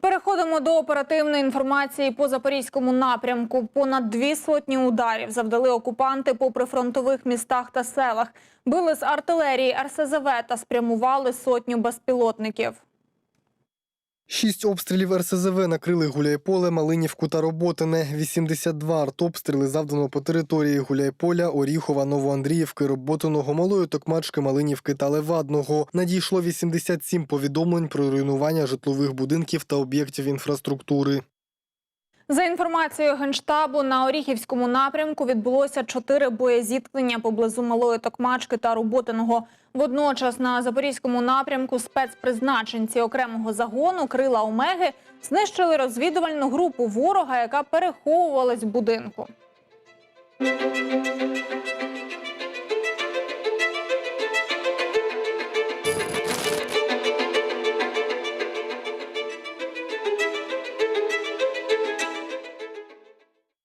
Переходимо до оперативної інформації по запорізькому напрямку. Понад дві сотні ударів завдали окупанти по прифронтових містах та селах. Били з артилерії РСЗВ та спрямували сотню безпілотників. Шість обстрілів РСЗВ накрили Гуляйполе, Малинівку та Роботине. 82 артобстріли завдано по території Гуляйполя, Оріхова, Новоандріївки, Роботиного, Малої Токмачки, Малинівки та Левадного. Надійшло 87 повідомлень про руйнування житлових будинків та об'єктів інфраструктури. За інформацією генштабу, на Оріхівському напрямку відбулося чотири боєзіткнення поблизу Малої Токмачки та Роботиного. Водночас на запорізькому напрямку спецпризначенці окремого загону Крила Омеги знищили розвідувальну групу ворога, яка переховувалась в будинку.